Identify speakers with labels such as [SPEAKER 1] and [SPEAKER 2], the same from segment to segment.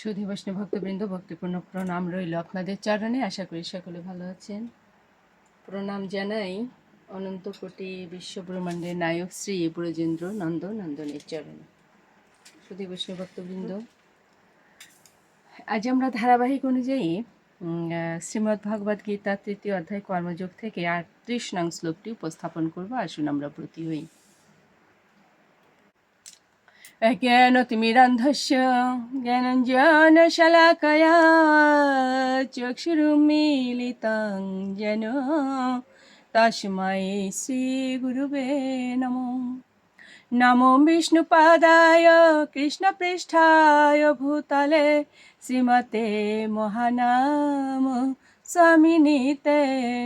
[SPEAKER 1] সুধী বৈষ্ণব ভক্তবৃন্দ ভক্তিপূর্ণ প্রণাম রইল আপনাদের চরণে আশা করি সকলে ভালো আছেন
[SPEAKER 2] প্রণাম জানাই অনন্ত কোটি বিশ্বব্রহ্মাণ্ডের নায়ক শ্রী ব্রজেন্দ্র নন্দ নন্দনের চরণে সুধী বৈষ্ণব ভক্তবৃন্দ আজ আমরা ধারাবাহিক অনুযায়ী শ্রীমদ্ ভগবদ গীতা তৃতীয় অধ্যায় কর্মযোগ থেকে আটত্রিশ নং শ্লোকটি উপস্থাপন করব আসুন আমরা প্রতি হই জ্ঞানতিমিরান্ধস্য জ্ঞানঞ্জনশলাকয়া চক্ষুরুমিলিতাং যেন তস্মাই শ্রীগুরুবে নমো নমো বিষ্ণুপাদায় কৃষ্ণপৃষ্ঠায় ভূতলে শ্রীমতে মহানাম স্বামিনীতে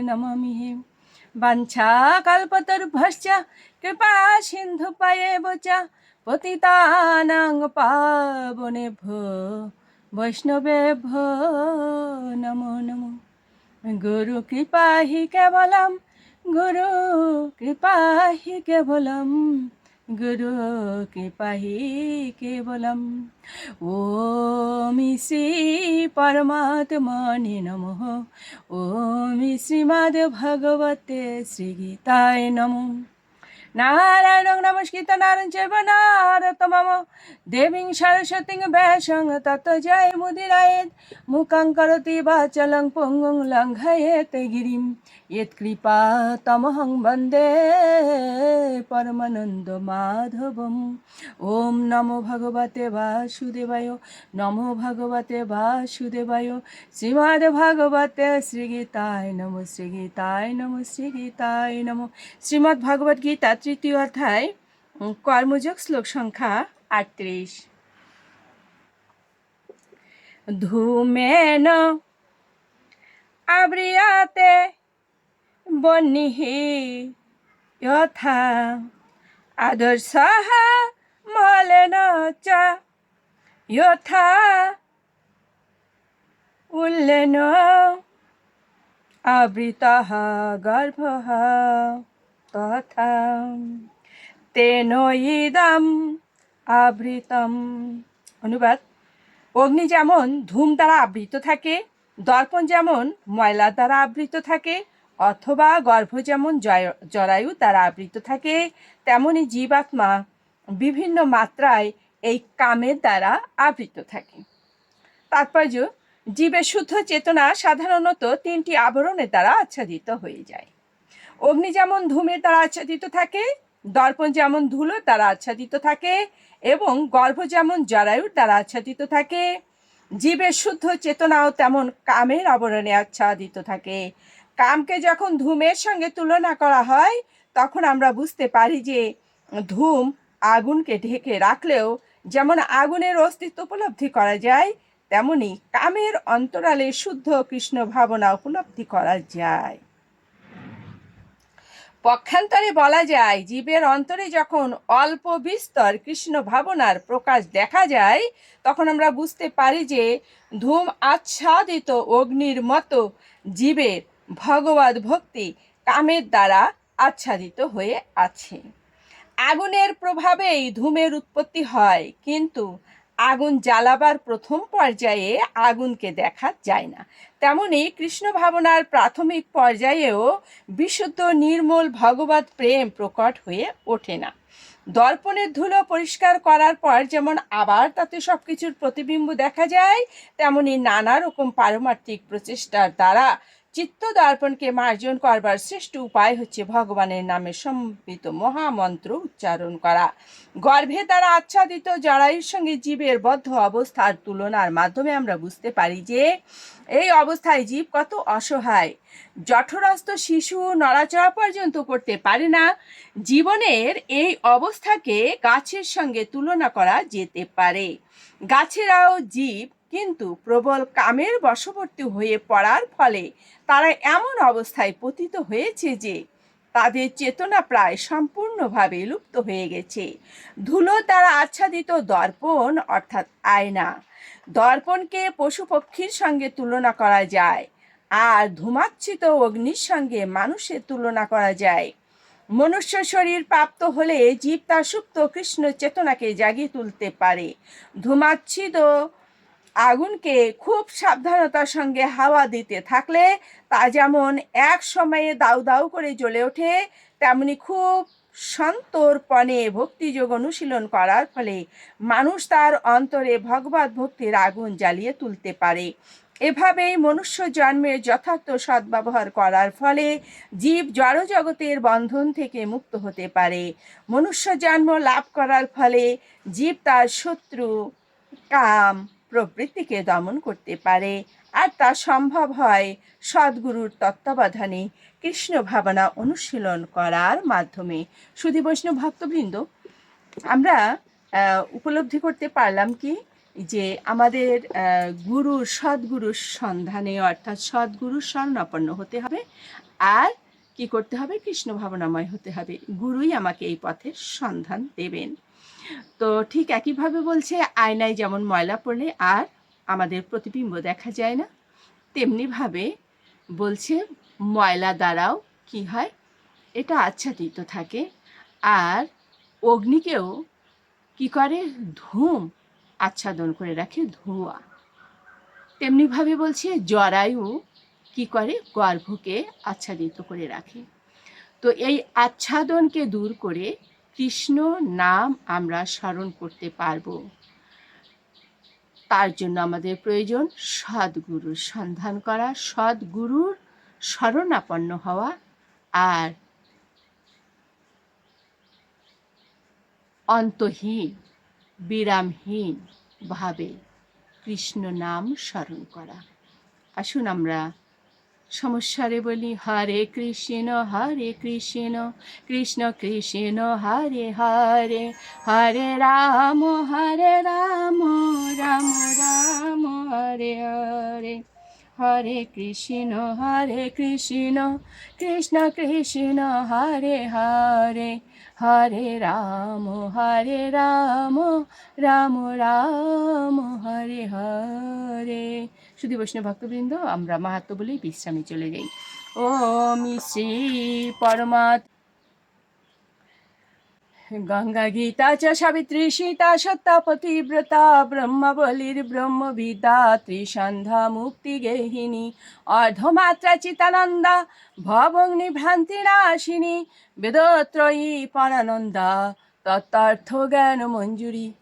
[SPEAKER 2] নমামি বাঞ্ছা কল্পতরুভশ্চ কৃপা সিন্ধুপয়েব চ পতিতানাং পাবনে ভো বৈষ্ণবে ভো নমো নমো গুরু কৃপা কেবলম গুরু কৃপাহি কেবলম গুরু কৃপাহি হি কেবলম ওমি শ্রী পরমাত্মনে নম ওমি শ্রীমদ্ ভগবতে শ্রীগীতায় নমো নারায়ণ নমস্কৃত নারায়ণ চেব নারতমম দেবীং সরস্বতীং ব্যাসং তত জয় মুদিরায়েত মুখং করতি বাচলং পুঙ্গুং লঙ্ঘয়েত গিরিম কৃপা তমহং বন্দে পরমানন্দ মাধব ওম নমো ভগবতে বাসুদেবায় নমো ভগবতে বাসুদেবায় শ্রীমদ ভগবতে শ্রীগীতায় নমো শ্রীগীতায় নমো শ্রীগীতায় নমো শ্রীমদ্ ভগবদ্গীতা তৃতীয় অধ্যায় কর্মযোগ শ্লোক সংখ্যা আটত্রিশ ধূমেন আব্রিয়াতে বনিহি যথা আদর্শ মলেন চ যথা উল্লেন আবৃত গর্ভ তথা ইদম আবৃতম অনুবাদ অগ্নি যেমন ধূম দ্বারা আবৃত থাকে দর্পণ যেমন ময়লা দ্বারা আবৃত থাকে অথবা গর্ভ যেমন জরায়ু দ্বারা আবৃত থাকে তেমনি জীবাত্মা বিভিন্ন মাত্রায় এই কামের দ্বারা আবৃত থাকে তাৎপর্য জীবের শুদ্ধ চেতনা সাধারণত তিনটি আবরণের দ্বারা আচ্ছাদিত হয়ে যায় অগ্নি যেমন ধূমে তারা আচ্ছাদিত থাকে দর্পণ যেমন ধুলো তারা আচ্ছাদিত থাকে এবং গর্ভ যেমন জরায়ু তারা আচ্ছাদিত থাকে জীবের শুদ্ধ চেতনাও তেমন কামের আবরণে আচ্ছাদিত থাকে কামকে যখন ধূমের সঙ্গে তুলনা করা হয় তখন আমরা বুঝতে পারি যে ধূম আগুনকে ঢেকে রাখলেও যেমন আগুনের অস্তিত্ব উপলব্ধি করা যায় তেমনি কামের অন্তরালে শুদ্ধ কৃষ্ণ ভাবনা উপলব্ধি করা যায় পক্ষান্তরে বলা যায় জীবের অন্তরে যখন অল্প বিস্তর কৃষ্ণ ভাবনার প্রকাশ দেখা যায় তখন আমরা বুঝতে পারি যে ধূম আচ্ছাদিত অগ্নির মতো জীবের ভগবত ভক্তি কামের দ্বারা আচ্ছাদিত হয়ে আছে আগুনের প্রভাবেই ধূমের উৎপত্তি হয় কিন্তু আগুন জ্বালাবার প্রথম পর্যায়ে আগুনকে দেখা যায় না তেমনি কৃষ্ণ ভাবনার প্রাথমিক পর্যায়েও বিশুদ্ধ নির্মল ভগবত প্রেম প্রকট হয়ে ওঠে না দর্পণের ধুলো পরিষ্কার করার পর যেমন আবার তাতে সব কিছুর প্রতিবিম্ব দেখা যায় তেমনি নানা রকম পারমার্থিক প্রচেষ্টার দ্বারা চিত্তদর্পণকে মার্জন করবার শ্রেষ্ঠ উপায় হচ্ছে ভগবানের নামে সম্পিত মহামন্ত্র উচ্চারণ করা গর্ভে তারা আচ্ছাদিত জরায়ুর সঙ্গে জীবের বদ্ধ অবস্থার তুলনার মাধ্যমে আমরা বুঝতে পারি যে এই অবস্থায় জীব কত অসহায় জঠরস্থ শিশু নড়াচড়া পর্যন্ত করতে পারে না জীবনের এই অবস্থাকে গাছের সঙ্গে তুলনা করা যেতে পারে গাছেরাও জীব কিন্তু প্রবল কামের বশবর্তী হয়ে পড়ার ফলে তারা এমন অবস্থায় পতিত হয়েছে যে তাদের চেতনা প্রায় সম্পূর্ণভাবে লুপ্ত হয়ে গেছে ধুলো তারা আচ্ছাদিত দর্পণ অর্থাৎ আয়না দর্পণকে পশু পক্ষীর সঙ্গে তুলনা করা যায় আর ধুমাচ্ছিত অগ্নির সঙ্গে মানুষের তুলনা করা যায় মনুষ্য শরীর প্রাপ্ত হলে জীব তার সুপ্ত কৃষ্ণ চেতনাকে জাগিয়ে তুলতে পারে ধুমাচ্ছিত আগুনকে খুব সাবধানতার সঙ্গে হাওয়া দিতে থাকলে তা যেমন এক সময়ে দাউ দাউ করে জ্বলে ওঠে তেমনি খুব সন্তর্পণে ভক্তিযোগ অনুশীলন করার ফলে মানুষ তার অন্তরে ভগবত ভক্তির আগুন জ্বালিয়ে তুলতে পারে এভাবেই মনুষ্য জন্মের যথার্থ সদ্ব্যবহার করার ফলে জীব জড়জগতের বন্ধন থেকে মুক্ত হতে পারে মনুষ্য জন্ম লাভ করার ফলে জীব তার শত্রু কাম প্রবৃত্তিকে দমন করতে পারে আর তা সম্ভব হয় সদ্গুরুর তত্ত্বাবধানে কৃষ্ণ ভাবনা অনুশীলন করার মাধ্যমে সুধী বৈষ্ণব ভক্তবৃন্দ আমরা উপলব্ধি করতে পারলাম কি যে আমাদের গুরু সদ্গুরুর সন্ধানে অর্থাৎ সদ্গুরুর স্মরণাপন্ন হতে হবে আর কি করতে হবে কৃষ্ণ ভাবনাময় হতে হবে গুরুই আমাকে এই পথের সন্ধান দেবেন তো ঠিক একইভাবে বলছে আয়নায় যেমন ময়লা পড়লে আর আমাদের প্রতিবিম্ব দেখা যায় না তেমনিভাবে বলছে ময়লা দ্বারাও কি হয় এটা আচ্ছাদিত থাকে আর অগ্নিকেও কি করে ধূম আচ্ছাদন করে রাখে ধোঁয়া তেমনিভাবে বলছে জরায়ু কি করে গর্ভকে আচ্ছাদিত করে রাখে তো এই আচ্ছাদনকে দূর করে কৃষ্ণ নাম আমরা স্মরণ করতে পারব তার জন্য আমাদের প্রয়োজন সদ্গুরুর সন্ধান করা সদ্গুরুর স্মরণাপন্ন হওয়া আর অন্তহীন বিরামহীনভাবে কৃষ্ণ নাম স্মরণ করা আসুন আমরা সমস্যারে বলি হরে কৃষ্ণ হরে কৃষ্ণ কৃষ্ণ কৃষ্ণ হরে হরে হরে রাম হরে রাম রাম রাম হরে হরে হরে কৃষ্ণ হরে কৃষ্ণ কৃষ্ণ কৃষ্ণ হরে হরে হরে রাম হরে রাম রাম রাম হরে হরে শুধু বৈষ্ণব ভক্তবৃন্দ আমরা মাহাত্ম বলেই বিশ্রামে চলে যাই ও শ্রী পরমাত গঙ্গা গীতা চ সাবিত্রী সীতা সত্তা পতিব্রতা ব্রহ্মবলির ব্রহ্মবিদা ত্রিসন্ধা মুক্তি গেহিনী অর্ধমাত্রা চিতানন্দা ভবগ্নি ভ্রান্তি নাশিনী বেদত্রয়ী পরানন্দা তত্ত্বার্থ জ্ঞান মঞ্জুরী